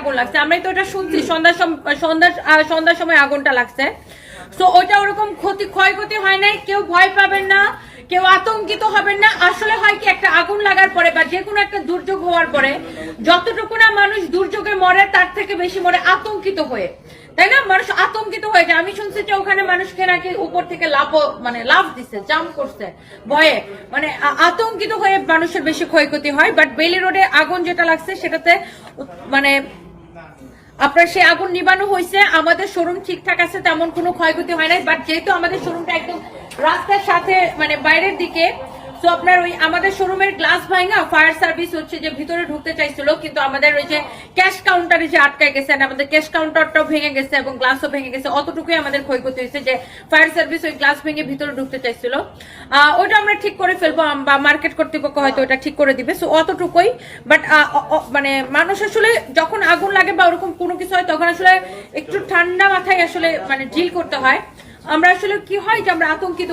আগুন লাগছে। আমরাই তো এটা শুনছি, সন্ধ্যার সন্ধ্যার সন্ধ্যার সময় আগুনটা লাগছে। তো ওটা ওরকম ক্ষতি ক্ষয়ক্ষতি হয় নাই, কেউ ভয় পাবেন না, কেউ আতঙ্কিত হবেন না। আসলে হয় কি, একটা আগুন লাগার পরে বা যে কোনো একটা দুর্যোগ হওয়ার পরে যতটুকু না মানুষ দুর্যোগে মরে, তার থেকে বেশি মরে আতঙ্কিত হয়ে। তাই না? মানুষ আতঙ্কিত হয়ে যায়। আমি শুনছি যে ওখানে মানুষকে নাকি উপর থেকে লাভ মানে লাভ দিছে, জাম্প করছে, ভয়ে। মানে আতঙ্কিত হয়ে মানুষের বেশি ক্ষয়ক্ষতি হয় বাট বেলি রোডে আগুন যেটা লাগছে, সেটাতে মানে আপনার সেই আগুন নিবানো হয়েছে, আমাদের শোরুম ঠিকঠাক আছে, তেমন কোনো ক্ষয়ক্ষতি হয় নাই বাট যেহেতু আমাদের শোরুমটা একদম রাস্তার সাথে মানে বাইরের দিকে তো আপনার ওই আমাদের শোরুমের গ্লাস ভাঙা ফায়ার সার্ভিস হচ্ছে যে ভিতরে ঢুকতে চাইছিল, কিন্তু আমাদের ওই যে ক্যাশ কাউন্টারে যে আটকায় গেছে আমাদের ক্যাশ কাউন্টারটাও ভেঙে গেছে এবং গ্লাসও ভেঙে গেছে, অতটুকুই আমাদের ক্ষয়ক্ষতি হয়েছে যে ফায়ার সার্ভিস ওই গ্লাস ভেঙে ভিতরে ঢুকতে চাইছিল। ওটা আমরা ঠিক করে ফেলব বা মার্কেট কর্তৃপক্ষ হয়তো ওটা ঠিক করে দিবে। সো অতটুকুই বাট মানে মানুষ আসলে যখন আগুন লাগে বা ওরকম কোনো কিছু হয়, তখন আসলে একটু ঠান্ডা মাথায় আসলে মানে ডিল করতে হয়। আমরা আসলে কি হয় যে আমরা আতঙ্কিত